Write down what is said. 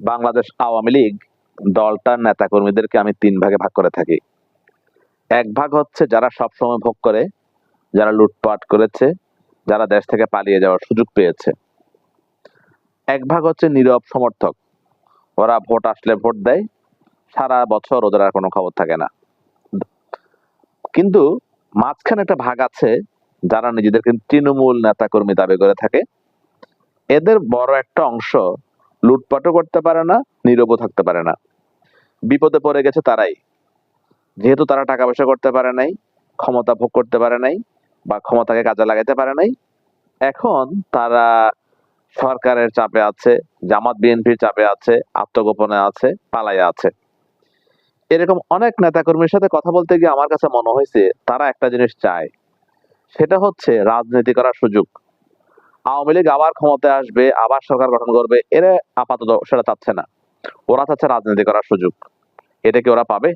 বাংলাদেশ আওয়ামী লীগ দলটার নেতাকর্মীদেরকে আমি তিন ভাগে ভাগ করে থাকি। এক ভাগ হচ্ছে যারা সবসময় ভোগ করে, যারা লুটপাট করেছে, যারা দেশ থেকে পালিয়ে যাওয়ার সুযোগ পেয়েছে। এক ভাগ হচ্ছে নীরব সমর্থক। ওরা ভোট আসলে ভোট দেয়, সারা বছর ওদের আর কোনো খবর থাকে না। কিন্তু মাঝখানে একটা ভাগ আছে যারা নিজেদেরকে তৃণমূল নেতাকর্মী দাবি করে থাকে। এদের বড় একটা অংশ লুটপাটও করতে পারে না, নীরবও থাকতে পারে না। বিপদে পড়ে গেছে তারাই। যেহেতু তারা টাকা পয়সা করতে পারে নাই, ক্ষমতা ভোগ করতে পারে নাই, বা ক্ষমতাকে কাজে লাগাতে পারে নাই, এখন তারা সরকারের চাপে আছে, জামাত বিএনপির চাপে আছে, আত্মগোপনে আছে, পালাইয়া আছে। এরকম অনেক নেতাকর্মীর সাথে কথা বলতে গিয়ে আমার কাছে মনে হয়েছে, তারা একটা জিনিস চায়, সেটা হচ্ছে রাজনীতি করার সুযোগ। আওয়ামী লীগ আবার ক্ষমতায় আসবে, আবার সরকার গঠন করবে, এরা আপাতত সেটা চাচ্ছে না। ওরা চাচ্ছে রাজনীতি করার সুযোগ। এটা কি ওরা পাবে?